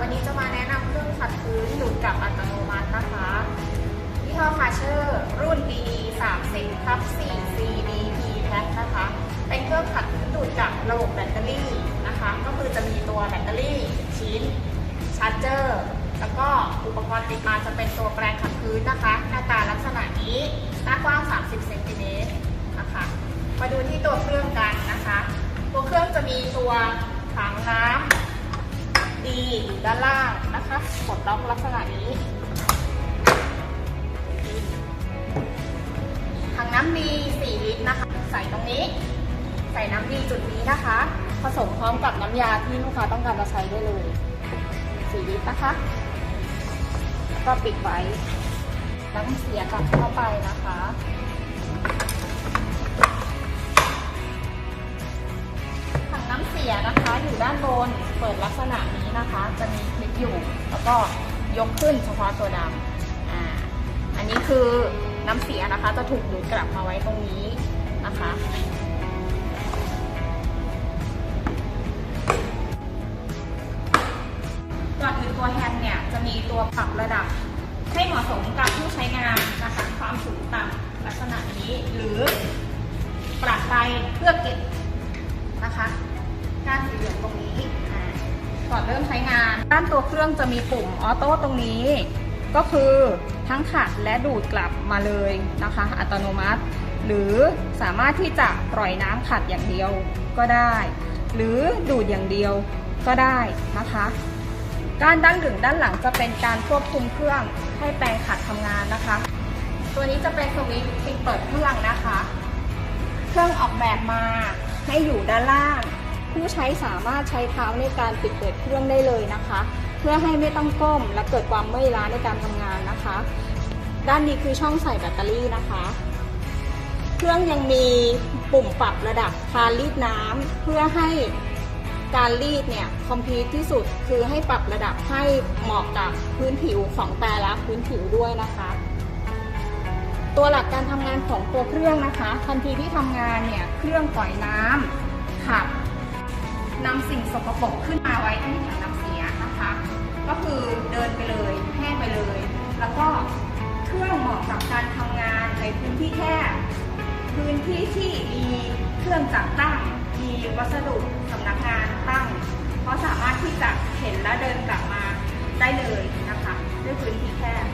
วันนี้จะมาแนะนำเครื่องขัดพื้นดูดกลับอัตโนมัตินะคะยี่ห้อคาเชอร์รุ่น BE 3 0ทับ4 CDP Pack นะคะ เป็นเครื่องขัดพื้นดูดกลับระบบแบตเตอรี่นะคะ ก็คือจะมีตัวแบตเตอรี่ชิ้นชาร์จเจอร์ แล้วก็อุปกรณ์ติดมาจะเป็นตัวแปรงขัดพื้นนะคะ หน้าตาลักษณะนี้หน้ากว้าง 30เซนติเมตรนะคะ มาดูที่ตัวเครื่องกันนะคะ ตัวเครื่องจะมีตัวถังน้ำ ดีอยู่ด้านล่างนะคะ กดล็อกลักษณะนี้ ถังน้ำดี4ลิตรนะคะ ใส่ตรงนี้ ใส่น้ำดีจุดนี้นะคะ ผสมพร้อมกับน้ำยาที่ลูกค้าต้องการจะใช้ได้เลย4ลิตรนะคะแล้วก็ปิดไว้น้ำเสียกลับเข้าไปนะคะ น้ำเสียนะคะอยู่ด้านบนเปิดลักษณะนี้นะคะ จะมีคลิปอยู่ แล้วก็ยกขึ้นเฉพาะตัวดำอ่าอันนี้คือน้ำเสียนะคะ จะถูกดูดกลับมาไว้ตรงนี้นะคะก่อนอื่นตัวแฮนด์เนี่ยจะมีตัวปรับระดับให้เหมาะสมกับผู้ใช้งานนะคะความสูงต่ำลักษณะนี้หรือปรับไปเพื่อเก็บนะคะ ก้านสีเหลืองตรงนี้อ่าก่อนเริ่มใช้งาน ด้านตัวเครื่องจะมีปุ่มออโต้ตรงนี้ ก็คือทั้งขัดและดูดกลับมาเลยนะคะ อัตโนมัติ หรือสามารถที่จะปล่อยน้ำขัดอย่างเดียวก็ได้ หรือดูดอย่างเดียวก็ได้นะคะการด้านหนึ่งด้านหลังจะเป็นการควบคุมเครื่องให้แปรงขัดทำงานนะคะ ตัวนี้จะเป็นสวิตช์ปิดเปิดเครื่องนะคะ เครื่องออกแบบมาให้อยู่ด้านล่าง ผู้ใช้สามารถใช้เท้าในการปิดเปิดเครื่องได้เลยนะคะ เพื่อให้ไม่ต้องก้มและเกิดความเมื่อยล้าในการทำงานนะคะ ด้านนี้คือช่องใส่แบตเตอรี่นะคะ เครื่องยังมีปุ่มปรับระดับการรีดน้ำเพื่อให้การรีดเนี่ยคอมพิวที่สุดคือให้ปรับระดับให้เหมาะกับพื้นผิวของแต่ละพื้นผิวด้วยนะคะ ตัวหลักการทำงานของตัวเครื่องนะคะ ทันทีที่ทำงานเนี่ยเครื่องปล่อยน้ำขับ นำสิ่งสกปรกขึ้นมาไว้ที่ถังน้ำเสียนะคะ ก็คือเดินไปเลยแห้งไปเลย แล้วก็เครื่องเหมาะกับการทำงานในพื้นที่แคบพื้นที่ที่มีเครื่องจักรตั้ง มีวัสดุสำนักงานตั้งเพราะสามารถที่จะเห็นและเดินกลับมาได้เลยนะคะ ด้วยพื้นที่แคบ